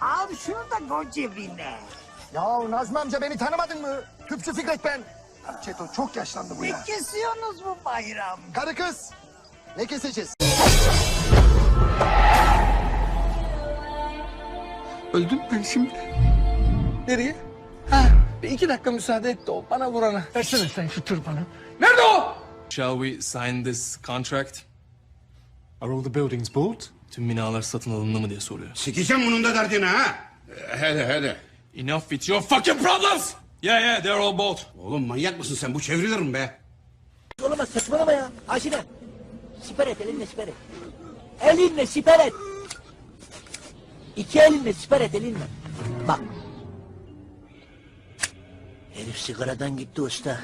Al şunu da koy cebine. Ya Nazmi amca beni tanımadın mı? Tüpçü Fikret ben. Çeto çok yaşlandı bu Ne ya. kesiyorsunuz bu bayram? Karı kız. Ne keseceğiz? Öldüm ben şimdi. Nereye? Ha, bir iki dakika müsaade et de o bana vurana. Versene sen şu tırpanı. Nerede o? Shall we sign this contract? Are all the buildings bought? Tüm binalar satın alındı mı diye soruyor. Sikeceğim bunun da derdini ha. Hadi hadi. Enough with your fucking problems! Yeah yeah they're all bought. Oğlum manyak mısın sen? Bu çevrilir mi be? Olamaz saçmalama ya. Aşine. Siper et elinle siper et. Elinle siper et. İki elinle siper et elinle. Bak. Herif sigaradan gitti usta.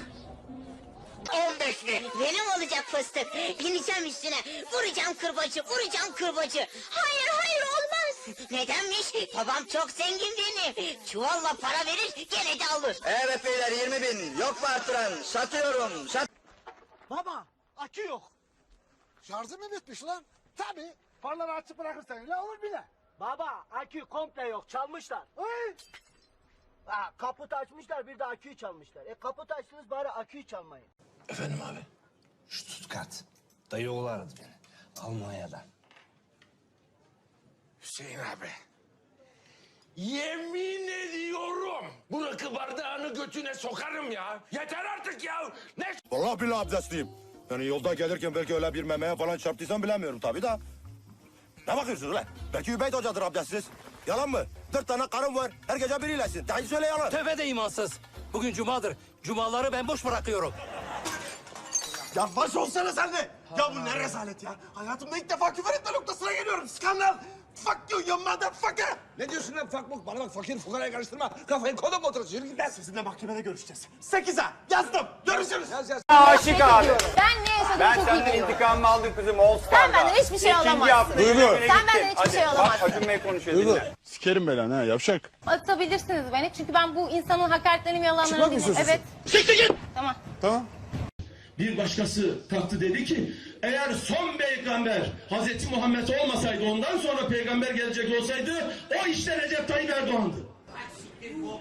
15'li. Benim olacak fıstık. Bineceğim üstüne. Vuracağım kırbacı, vuracağım kırbacı. Hayır, hayır olmaz. Nedenmiş? Babam çok zengin benim. Çuvalla para verir, gene de alır. Evet beyler 20 bin. Yok mu arttıran? Satıyorum. Sat. Baba akü yok. Şarjı mı bitmiş lan? Tabii. Farları açık bırakırsan öyle olur bile. Baba akü komple yok çalmışlar. Ha, kaput açmışlar bir de aküyü çalmışlar. E kaput açtınız bari aküyü çalmayın. Efendim abi. Şu Stuttgart. Dayı oğlu aradı beni. Almanya'dan. Hüseyin abi. Yemin ediyorum. Bu rakı bardağını götüne sokarım ya. Yeter artık ya. Ne Vallahi billahi abdestliyim. Yani yolda gelirken belki öyle bir memeye falan çarptıysam bilemiyorum tabii da. Ne bakıyorsunuz lan? Belki Übeyt hocadır abdestsiz. Yalan mı? Dört tane karım var. Her gece biriylesin. Daha söyle yalan. Tövbe de imansız. Bugün cumadır. Cumaları ben boş bırakıyorum. Ya baş olsana sen de. Ya bu ne rezalet ya. Hayatımda ilk defa küfür etme noktasına geliyorum. Skandal. Fuck you you motherfucker. Ne diyorsun lan fakmuk? Bana bak fakir fukaraya karıştırma. Kafayı kolum otursun. Yürü git lan. Sizinle mahkemede görüşeceğiz. Sekize yazdım. Görüşürüz. Yaz yaz. Aşık abi. Ben ne yaşadığımı çok iyi biliyorum. intikamımı aldım kızım All Sen benden hiçbir şey alamazsın. Sen benden hiçbir şey alamazsın. Acun Bey konuşuyor dinle. Sikerim belanı ha yavşak. Atabilirsiniz beni çünkü ben bu insanın hakaretlerini yalanlarını dinliyorum. Evet. Tamam. Tamam. Bir başkası kalktı dedi ki eğer son peygamber Hazreti Muhammed olmasaydı ondan sonra peygamber gelecek olsaydı o işte Recep Tayyip Erdoğan'dı. Bu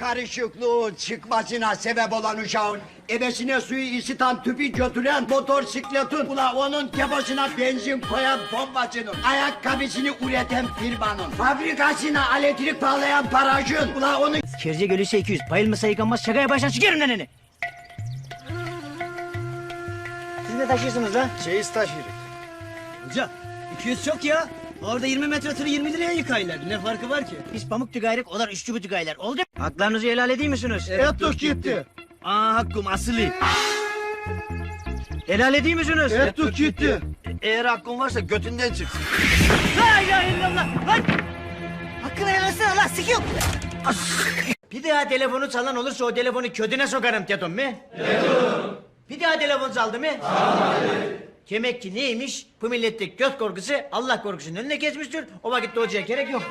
karışıklığın çıkmasına sebep olan uşağın ebesine suyu ısıtan tüpü götüren motosikletin ula onun deposuna benzin koyan bombacının ayakkabısını üreten firmanın fabrikasına elektrik bağlayan parajın ula onun Kirce gölüse 200. Bayılmasa yıkanmaz şakaya başlar sikerim lan neni. Siz ne taşıyorsunuz lan? Çeyiz taşırık. Hoca 200 çok ya. Orada 20 metre tırı 20 liraya yıkayırlar. Ne farkı var ki? Biz pamuk tügayrık, onlar üççü bu tügaylar. Oldu mu? Haklarınızı helal edeyim misiniz? Ettik gitti. Aa hakkım asılı. Helal edeyim misiniz? Ettik gitti. Eğer hakkın varsa götünden çıksın. La ilahe illallah. Lan! Hakkını helal etsene lan sikiyorum. Bir daha telefonu çalan olursa o telefonu ködüne sokarım Teton mi? Bir daha telefon çaldı mı? Demek ki neymiş? Bu millette göz korkusu Allah korkusunun önüne geçmiştir. O vakitte hocaya gerek yok.